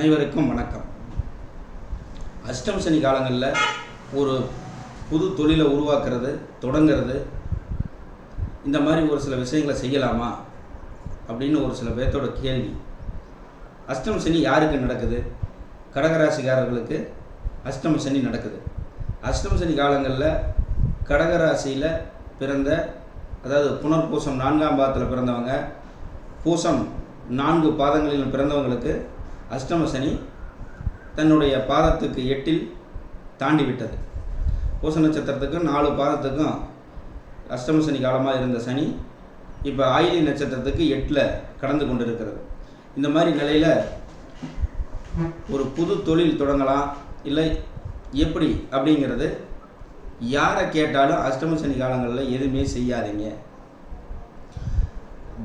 அனைவருக்கும் வணக்கம். அஷ்டம் சனி காலங்களில் ஒரு புது தொழிலை உருவாக்குறது தொடங்கிறது இந்த மாதிரி ஒரு சில விஷயங்களை செய்யலாமா அப்படின்னு ஒரு சில பேர்த்தோட கேள்வி. அஷ்டம் சனி யாருக்கு நடக்குது? கடகராசிக்காரர்களுக்கு அஷ்டம சனி நடக்குது. அஷ்டம சனி காலங்களில் கடகராசியில் பிறந்த அதாவது புனர்பூசம் நான்காம் பாதத்தில் பிறந்தவங்க பூசம் நான்கு பாதங்களில் பிறந்தவங்களுக்கு அஷ்டம சனி தன்னுடைய பாதத்துக்கு எட்டில் தாண்டி விட்டது பூச நட்சத்திரத்துக்கும் நாலு பாதத்துக்கும் அஷ்டம சனி காலமாக இருந்த சனி இப்போ ஆயிலி நட்சத்திரத்துக்கு எட்டில் கடந்து கொண்டு இருக்கிறது இந்த மாதிரி நிலையில் ஒரு புது தொழில் தொடங்கலாம் இல்லை எப்படி அப்படிங்கிறது யாரை கேட்டாலும் அஷ்டம சனி காலங்களில் எதுவுமே செய்யாதீங்க.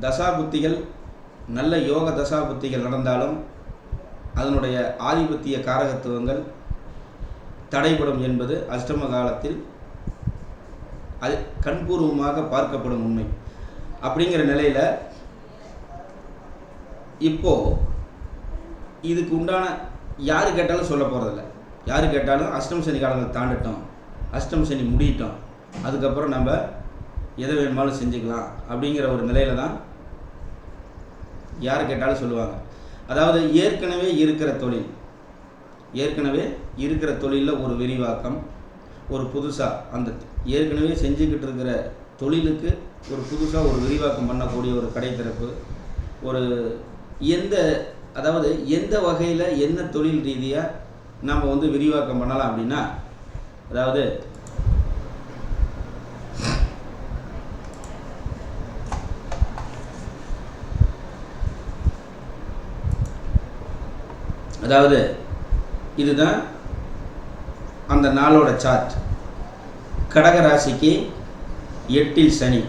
தசா புத்திகள் நல்ல யோக தசா புத்திகள் நடந்தாலும் அதனுடைய ஆதிபத்திய காரகத்துவங்கள் தடைபடும் என்பது அஷ்டம காலத்தில் அது கண்பூர்வமாக பார்க்கப்படும் உண்மை. அப்படிங்கிற நிலையில் இப்போ இதுக்கு உண்டான யார் கேட்டாலும் சொல்ல போகிறதில்ல யார் கேட்டாலும் அஷ்டம் சனி காலங்களை தாண்டட்டும் அஷ்டம் சனி முடியட்டும் அதுக்கப்புறம் நம்ம எதை வேணுமாலும் செஞ்சுக்கலாம் அப்படிங்கிற ஒரு நிலையில தான் யார் கேட்டாலும் சொல்லுவாங்க. அதாவது ஏற்கனவே இருக்கிற தொழில். ஏற்கனவே இருக்கிற தொழிலில் ஒரு விரிவாக்கம் ஒரு புதுசாக அந்த ஏற்கனவே செஞ்சுக்கிட்டு இருக்கிற தொழிலுக்கு ஒரு புதுசாக ஒரு விரிவாக்கம் பண்ணக்கூடிய ஒரு கடை திறப்பு ஒரு எந்த அதாவது எந்த வகையில் என்ன தொழில் ரீதியாக நம்ம வந்து விரிவாக்கம் பண்ணலாம் அப்படின்னா அதாவது அதாவது இதுதான் அந்த நாளோட சார்ட் கடக ராசிக்கு எட்டில் சனி.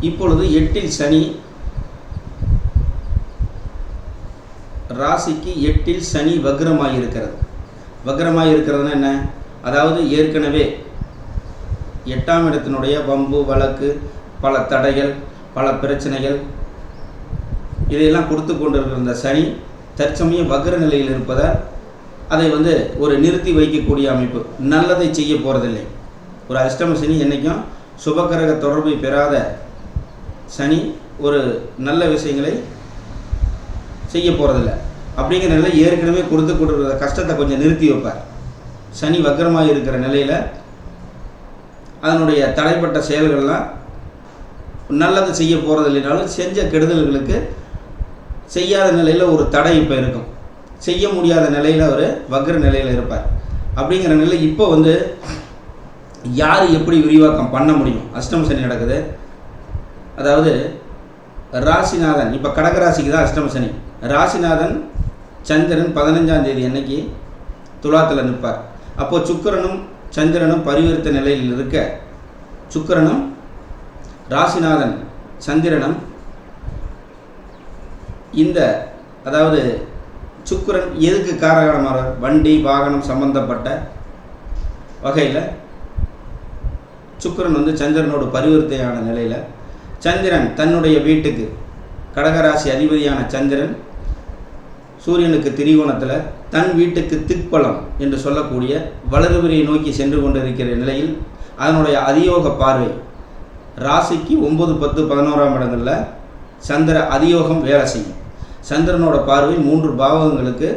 இப்பொழுது எட்டில் சனி. ராசிக்கு எட்டில் சனி வக்ரமாக இருக்கிறது வக்ரமாக இருக்கிறதுனா என்ன? அதாவது ஏற்கனவே எட்டாம் இடத்தினுடைய வம்பு வழக்கு பல தடைகள் பல பிரச்சனைகள் இதையெல்லாம் கொடுத்து கொண்டிருக்கிற சனி தற்சமயம் வக்ர நிலையில் இருப்பதால் அதை வந்து ஒரு நிறுத்தி வைக்கக்கூடிய அமைப்பு. நல்லதை செய்ய போகிறதில்லை ஒரு அஷ்டம சனி என்றைக்கும் சுபகரக தொடர்பை பெறாத சனி ஒரு நல்ல விஷயங்களை செய்ய போகிறதில்ல அப்படிங்கிற நிலை ஏற்கனவே கொடுத்து கொடுக்குற கஷ்டத்தை கொஞ்சம் நிறுத்தி வைப்பார். சனி வக்கரமாக இருக்கிற நிலையில் அதனுடைய தடைப்பட்ட செயல்கள்லாம் நல்லது செய்ய போகிறது இல்லைனாலும் செஞ்ச கெடுதல்களுக்கு செய்யாத நிலையில் ஒரு தடை இப்போ இருக்கும். செய்ய முடியாத நிலையில் அவர் வக்ர நிலையில் இருப்பார். அப்படிங்கிற நிலை இப்போ வந்து யார் எப்படி விரிவாக்கம் பண்ண முடியும்? அஷ்டம சனி நடக்குது. அதாவது ராசிநாதன் இப்போ கடகராசிக்கு தான் அஷ்டம சனி. ராசிநாதன் சந்திரன் பதினஞ்சாம் தேதி அன்னைக்கு துலாத்தில் நிற்பார். அப்போது சுக்கிரனும் சந்திரனும் பரிவர்த்த நிலையில் இருக்க சுக்கிரனும் ராசிநாதன் சந்திரனும் இந்த அதாவது சுக்கிரன் எதுக்கு காரகரமாக வண்டி வாகனம் சம்பந்தப்பட்ட வகையில் சுக்கிரன் வந்து சந்திரனோட பரிவர்த்தையான நிலையில் சந்திரன் தன்னுடைய வீட்டுக்கு கடகராசி அதிபதியான சந்திரன் சூரியனுக்கு திரிகோணத்தில் தன் வீட்டுக்கு திக்பலம் என்று சொல்லக்கூடிய வளர்பிரியை நோக்கி சென்று கொண்டிருக்கிற நிலையில் அதனுடைய அதியோக பார்வை ராசிக்கு ஒம்பது பத்து பதினோராம் இடங்களில் சந்திர அதியோகம் வேலை செய்யும். சந்திரனோட பார்வை மூன்று பாவங்களுக்கு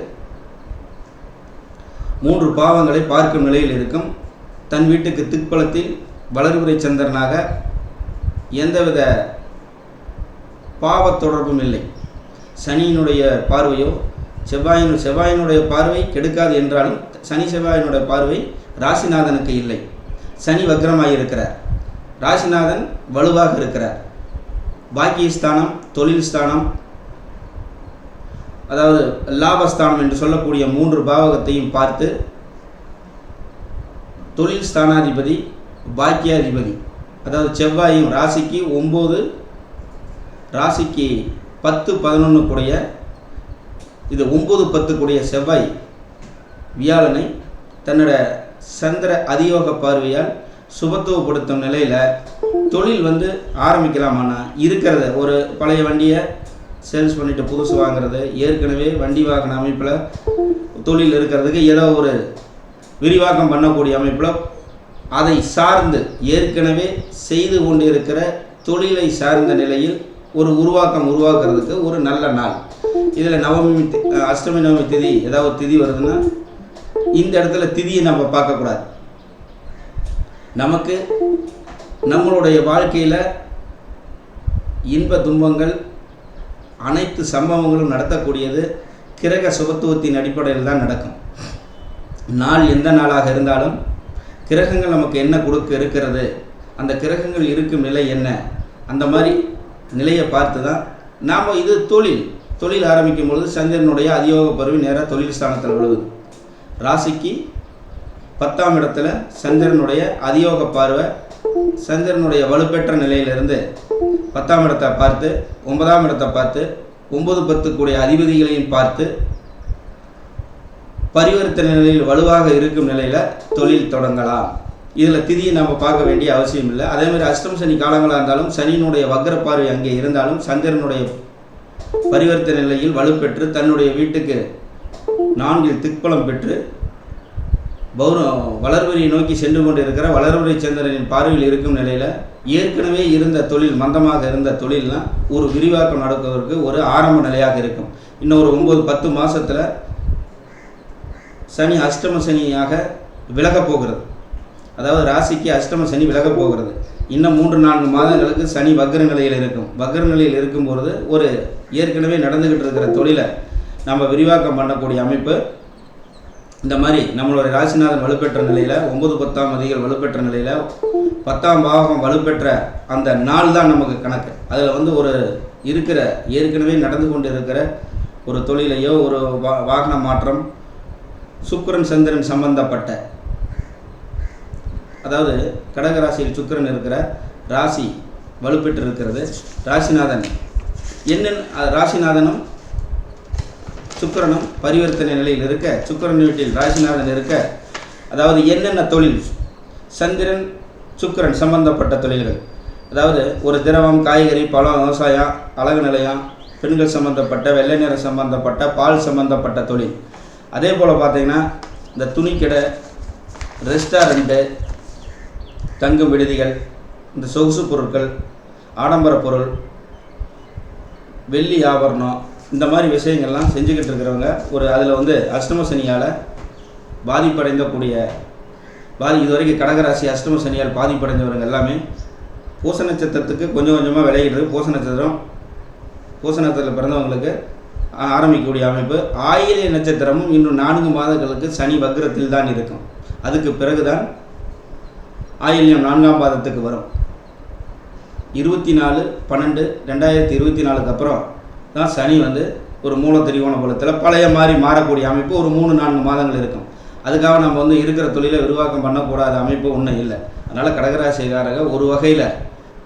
மூன்று பாவங்களை பார்க்கும் நிலையில் இருக்கும். தன் வீட்டுக்கு திக்பலத்தில் வளர்முறை சந்திரனாக எந்தவித பாவத் தொடர்பும் இல்லை. சனியினுடைய பார்வையோ செவ்வாயின் செவ்வாயினுடைய பார்வை கெடுக்காது என்றாலும் சனி செவ்வாயினுடைய பார்வை ராசிநாதனுக்கு இல்லை. சனி வக்ரமாக இருக்கிறார். ராசிநாதன் வலுவாக இருக்கிறார். பாக்கியஸ்தானம் தொழில் ஸ்தானம் அதாவது லாபஸ்தானம் என்று சொல்லக்கூடிய மூன்று பாவகத்தையும் பார்த்து தொழில் ஸ்தானாதிபதி பாக்கியாதிபதி அதாவது செவ்வாயும் ராசிக்கு ஒம்பது ராசிக்கு பத்து பதினொன்று கூடிய இது ஒம்பது பத்து கூடிய செவ்வாய் வியாழனை தன்னோட சந்திர அதியோக பார்வையால் சுபத்துவப்படுத்தும் நிலையில் தொழில் வந்து ஆரம்பிக்கலாமாண்ணா இருக்கிறத ஒரு பழைய வண்டியை சேல்ஸ் பண்ணிட்டு புதுசு வாங்குறது ஏற்கனவே வண்டி வாகன அமைப்பில் தொழில் இருக்கிறதுக்கு ஏதோ ஒரு விரிவாக்கம் பண்ணக்கூடிய அமைப்பில் அதை சார்ந்து ஏற்கனவே செய்து கொண்டிருக்கிற தொழிலை சார்ந்த நிலையில் ஒரு உருவாக்கம் உருவாக்குறதுக்கு ஒரு நல்ல நாள். இதில் நவமி அஷ்டமி நவமி திதி ஏதாவது ஒரு திதி வருதுன்னா இந்த இடத்துல திதியை நம்ம பார்க்கக்கூடாது. நமக்கு நம்மளுடைய வாழ்க்கையில் இன்ப துன்பங்கள் அனைத்து சம்பவங்களும் நடத்தக்கூடியது கிரக சுபத்துவத்தின் அடிப்படையில் தான் நடக்கும். நாள் எந்த நாளாக இருந்தாலும் கிரகங்கள் நமக்கு என்ன கொடுக்க இருக்கிறது அந்த கிரகங்கள் இருக்கும் நிலை என்ன அந்த மாதிரி நிலையை பார்த்து தான் நாம் இது தொழில். தொழில் ஆரம்பிக்கும் பொழுது சந்திரனுடைய அதியோக பருவி நேராக தொழில் ஸ்தானத்தில் விழுவுது ராசிக்கு பத்தாம் இடத்துல சந்திரனுடைய அதியோக பார்வை சந்திரனுடைய வலுப்பெற்ற நிலையிலிருந்து பத்தாம் இடத்தை பார்த்து ஒன்பதாம் இடத்தை பார்த்து ஒன்பது பத்து கூடிய அதிபதிகளையும் பார்த்து பரிவர்த்தனை நிலையில் வலுவாக இருக்கும் நிலையில் தொழில் தொடங்கலாம். இதில் திதியை நம்ம பார்க்க வேண்டிய அவசியம் இல்லை. அதே மாதிரி அஷ்டம் சனி காலங்களாக இருந்தாலும் சனியினுடைய வக்ர பார்வை அங்கே இருந்தாலும் சந்திரனுடைய பரிவர்த்தனை நிலையில் வலுப்பெற்று தன்னுடைய வீட்டுக்கு நான்கில் திக்பலம் பெற்று வௌரம் வளர்வரியை நோக்கி சென்று கொண்டிருக்கிற வளர்வரி சந்திரனின் பார்வையில் இருக்கும் நிலையில் ஏற்கனவே இருந்த தொழில் மந்தமாக இருந்த தொழில்லாம் ஒரு விரிவாக்கம் நடக்குவதற்கு ஒரு ஆரம்ப நிலையாக இருக்கும். இன்னும் ஒரு ஒம்பது பத்து மாதத்தில் சனி அஷ்டம சனியாக விலகப் போகிறது. அதாவது ராசிக்கு அஷ்டம சனி விலகப் போகிறது. இன்னும் மூன்று நான்கு மாதங்களுக்கு சனி வக்ர நிலையில் இருக்கும். வக்ர நிலையில் இருக்கும்பொழுது ஒரு ஏற்கனவே நடந்துக்கிட்டு இருக்கிற தொழிலை நம்ம விரிவாக்கம் பண்ணக்கூடிய அமைப்பு இந்த மாதிரி நம்மளுடைய ராசிநாதன் வலுப்பெற்ற நிலையில் ஒன்பது பத்தாம் அதிகள் வலுப்பெற்ற நிலையில் பத்தாம் பாகம் வலுப்பெற்ற அந்த நாள் தான் நமக்கு கணக்கு. அதில் வந்து ஒரு இருக்கிற ஏற்கனவே நடந்து கொண்டு இருக்கிற ஒரு தொழிலையோ ஒரு வா வாகன மாற்றம் சுக்கரன் சந்திரன் சம்பந்தப்பட்ட அதாவது கடகராசியில் சுக்கிரன் இருக்கிற ராசி வலுப்பெற்று இருக்கிறது ராசிநாதன் என்னென்ன ராசிநாதனும் சுக்கிரனும் பரிவர்த்தனை நிலையில் இருக்க சுக்கரன் வீட்டில் ராசிநாதன் இருக்க அதாவது என்னென்ன தொழில்? சந்திரன் சுக்கிரன் சம்பந்தப்பட்ட தொழில்கள். அதாவது ஒரு திரவம் காய்கறி பழம் விவசாயம் அழகு நிலையம் பெண்கள் சம்பந்தப்பட்ட வெள்ளை நிறம் சம்பந்தப்பட்ட பால் சம்பந்தப்பட்ட தொழில். அதே போல் பார்த்தீங்கன்னா இந்த துணிக்கடை ரெஸ்டாரண்ட்டு தங்கும் விடுதிகள் இந்த சொகுசு பொருட்கள் ஆடம்பர பொருள் வெள்ளி ஆபரணம் இந்த மாதிரி விஷயங்கள்லாம் செஞ்சுக்கிட்டு இருக்கிறவங்க ஒரு அதில் வந்து அஷ்டம சனியால் பாதிப்படைந்தக்கூடிய பாதி இதுவரைக்கும் கடகராசி அஷ்டம சனியால் பாதிப்படைந்தவங்க எல்லாமே பூச நட்சத்திரத்துக்கு கொஞ்சம் கொஞ்சமாக விளையிடுறது பூச நட்சத்திரம் பூச நட்சத்திரத்தில் பிறந்தவங்களுக்கு ஆரம்பிக்கக்கூடிய அமைப்பு. ஆயிலிய நட்சத்திரமும் இன்னும் நான்கு மாதங்களுக்கு சனி வக்ரத்தில் தான் இருக்கும். அதுக்கு பிறகுதான் ஆயில்யம் நான்காம் பாதத்துக்கு வரும். இருபத்தி நாலு பன்னெண்டு ரெண்டாயிரத்தி இருபத்தி நாலுக்கு அப்புறம் தான் சனி வந்து ஒரு மூல திரிகோண பலத்தில் பழைய மாதிரி மாறக்கூடிய அமைப்பு ஒரு மூணு நான்கு மாதங்கள் இருக்கும். அதுக்காக நம்ம வந்து இருக்கிற தொழிலை விரிவாக்கம் பண்ணக்கூடாத அமைப்பு ஒன்றும் இல்லை. அதனால் கடகராசிக்காரங்க ஒரு வகையில்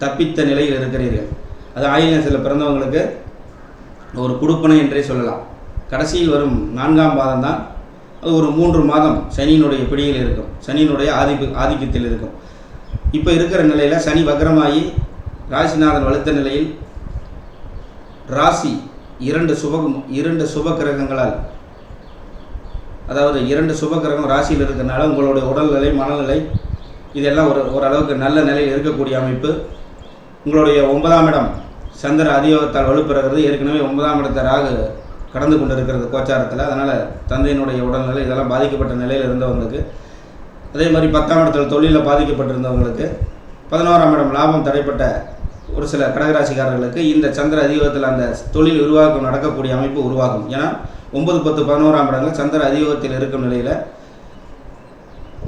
தப்பித்த நிலையில் இருக்கிறீர்கள். அது ஆயில்யத்தில் பிறந்தவங்களுக்கு ஒரு கொடுப்பனை என்றே சொல்லலாம். கடைசியில் வரும் நான்காம் பாதம் தான் அது ஒரு மூன்று மாதம் சனியினுடைய பிடியில் இருக்கும். சனியினுடைய ஆதிப்பு ஆதிக்கத்தில் இருக்கும். இப்போ இருக்கிற நிலையில் சனி வக்ரமாகி ராசிநாதன் வலுத்த நிலையில் ராசி இரண்டு சுப இரண்டு சுப கிரகங்களால் அதாவது இரண்டு சுப கிரகம் ராசியில் இருக்கிறனால உங்களுடைய உடல்நிலை மனநிலை இதெல்லாம் ஒரு ஓரளவுக்கு நல்ல நிலையில் இருக்கக்கூடிய அமைப்பு. உங்களுடைய ஒன்பதாம் இடம் சந்திர அதியோகத்தால் வலுப்பெறுகிறது. ஏற்கனவே ஒன்பதாம் இடத்தை ராகு கடந்து கொண்டு இருக்கிறது கோச்சாரத்தில். அதனால் தந்தையினுடைய உடல்நிலை இதெல்லாம் பாதிக்கப்பட்ட நிலையில் இருந்தவங்களுக்கு அதே மாதிரி பத்தாம் இடத்தில் தொழிலில் பாதிக்கப்பட்டிருந்தவங்களுக்கு பதினோராம் இடம் லாபம் தடைப்பட்ட ஒரு சில கடகராசிக்காரர்களுக்கு இந்த சந்திர அதியோகத்தில் அந்த தொழில் உருவாக்கம் நடக்கக்கூடிய அமைப்பு உருவாகும். ஏன்னா ஒன்பது பத்து பதினோராம் இடங்கள் சந்திர அதியோகத்தில் இருக்கும் நிலையில்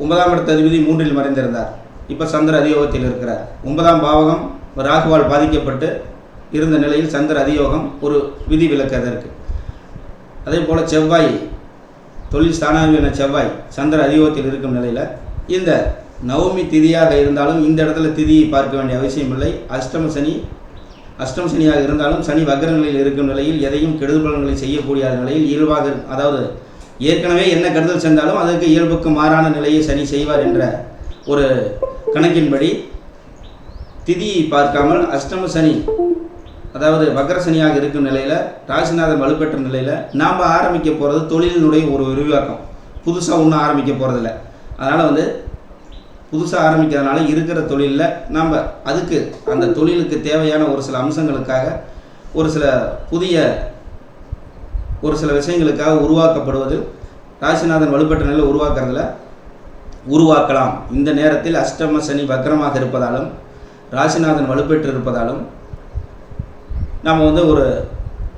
ஒன்பதாம் இடத்த அதிபதி மூன்றில் மறைந்திருந்தார். இப்போ சந்திர அதியோகத்தில் இருக்கிறார். ஒன்பதாம் பாவகம் ராகுவால் பாதிக்கப்பட்டு இருந்த நிலையில் சந்திர அதியோகம் ஒரு விதி விலக்கதற்கு. அதே போல் செவ்வாய் தொழில் ஸ்தானாதிபதியான செவ்வாய் சந்திர அதியோகத்தில் இருக்கும் நிலையில் இந்த நவமி திதியாக இருந்தாலும் இந்த இடத்துல திதியை பார்க்க வேண்டிய அவசியம் இல்லை. அஷ்டம சனி அஷ்டம சனியாக இருந்தாலும் சனி வக்ர இருக்கும் நிலையில் எதையும் கெடுதல் பலன்களை செய்யக்கூடிய நிலையில் இயல்பாக அதாவது ஏற்கனவே என்ன கெடுதல் சென்றாலும் அதற்கு இயல்புக்கு மாறான நிலையை சனி செய்வார் என்ற ஒரு கணக்கின்படி திதியை பார்க்காமல் அஷ்டம சனி அதாவது வக்ரசனியாக இருக்கும் நிலையில் ராசிநாதன் வலுப்பெற்ற நிலையில் நாம் ஆரம்பிக்க போகிறது தொழிலினுடைய ஒரு விரிவாக்கம். புதுசாக ஒன்றும் ஆரம்பிக்க போகிறதில்ல அதனால் வந்து புதுசாக ஆரம்பிக்கிறதுனால இருக்கிற தொழிலில் நாம் அதுக்கு அந்த தொழிலுக்கு தேவையான ஒரு சில அம்சங்களுக்காக ஒரு சில புதிய ஒரு சில விஷயங்களுக்காக உருவாக்கப்படுவது ராசிநாதன் வலுப்பட்ட நிலையில் உருவாக்குறதுல உருவாக்கலாம். இந்த நேரத்தில் அஷ்டம சனி வக்ரமாக இருப்பதாலும் ராசிநாதன் வலுப்பெற்று இருப்பதாலும் நம்ம வந்து ஒரு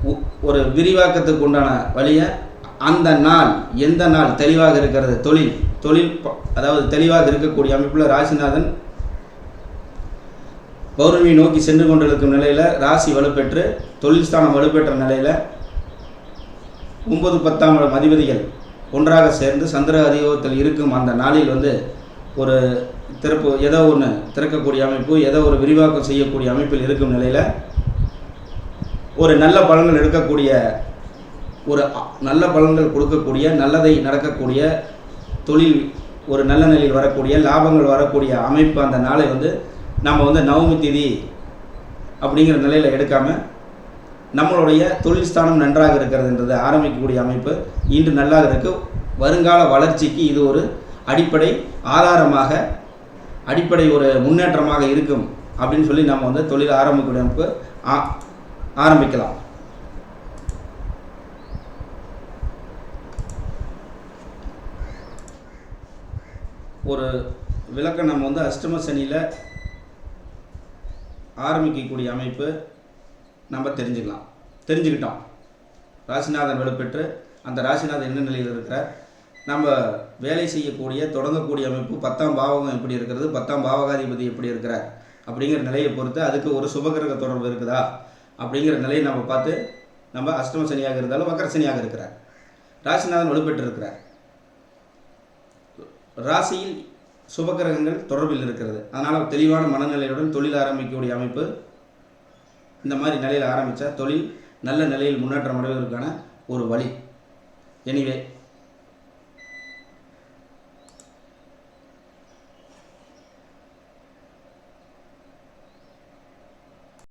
உ- ஒரு விரிவாக்கத்துக்கு உண்டான வழியை அந்த நாள் எந்த நாள் தெளிவாக இருக்கிறது? தொழில். தொழில் அதாவது தெளிவாக இருக்கக்கூடிய அமைப்பில் ராசிநாதன் பௌர்ணமி நோக்கி சென்று கொண்டிருக்கும் நிலையில் ராசி வலுப்பெற்று தொழில் ஸ்தானம் வலுப்பெற்ற நிலையில் ஒன்பது பத்தாம் இடம் அதிபதிகள் ஒன்றாக சேர்ந்து சந்திர அதியோகத்தில் இருக்கும் அந்த நாளில் வந்து ஒரு திறப்பு ஏதோ ஒன்று திறக்கக்கூடிய அமைப்பு ஏதோ ஒரு விரிவாக்கம் செய்யக்கூடிய அமைப்பில் இருக்கும் நிலையில் ஒரு நல்ல பலன்கள் எடுக்கக்கூடிய ஒரு நல்ல பலன்கள் கொடுக்கக்கூடிய நல்லதை நடக்கக்கூடிய தொழில் ஒரு நல்ல நிலையில் வரக்கூடிய லாபங்கள் வரக்கூடிய அமைப்பு அந்த நாளை வந்து நம்ம வந்து நவமி திதி அப்படிங்கிற நிலையில் எடுக்காமல் நம்மளுடைய தொழில் ஸ்தானம் நன்றாக இருக்கிறதுன்றது ஆரம்பிக்கக்கூடிய அமைப்பு. இன்று நல்லா இருக்கு. வருங்கால வளர்ச்சிக்கு இது ஒரு அடிப்படை ஆதாரமாக அடிப்படை ஒரு முன்னேற்றமாக இருக்கும் அப்படின்னு சொல்லி நம்ம வந்து தொழில் ஆரம்பிக்கக்கூடிய அமைப்பு ஆ- ஆரம்பிக்கலாம். ஒரு விளக்கம் நம்ம வந்து அஷ்டம சனியில் ஆரம்பிக்கக்கூடிய அமைப்பு நம்ம தெரிஞ்சுக்கலாம். தெரிஞ்சுக்கிட்டோம். ராசிநாதன் வலுப்பெற்று அந்த ராசிநாதன் என்ன நிலையில் இருக்கிறார்? நம்ம வேலை செய்யக்கூடிய தொடங்கக்கூடிய அமைப்பு பத்தாம் பாவகம் எப்படி இருக்கிறது? பத்தாம் பாவகாதிபதி எப்படி இருக்கிறார்? அப்படிங்கிற நிலையை பொறுத்து அதுக்கு ஒரு சுபகிரக தொடர்பு இருக்குதா? அப்படிங்கிற நிலையை நம்ம பார்த்து நம்ம அஷ்டம சனியாக இருந்தாலும் வக்கர சனியாக இருக்கிறார். ராசிநாதன் வலுப்பெற்று இருக்கிறார். ராசியில் சுபகிரகங்கள் தொடர்பில் இருக்கிறது. அதனால் தெளிவான மனநிலையுடன் தொழில் ஆரம்பிக்கக்கூடிய அமைப்பு இந்த மாதிரி நிலையில் ஆரம்பித்தா தொழில் நல்ல நிலையில் முன்னேற்றம் அடைவதற்கான ஒரு வழி. எனிவே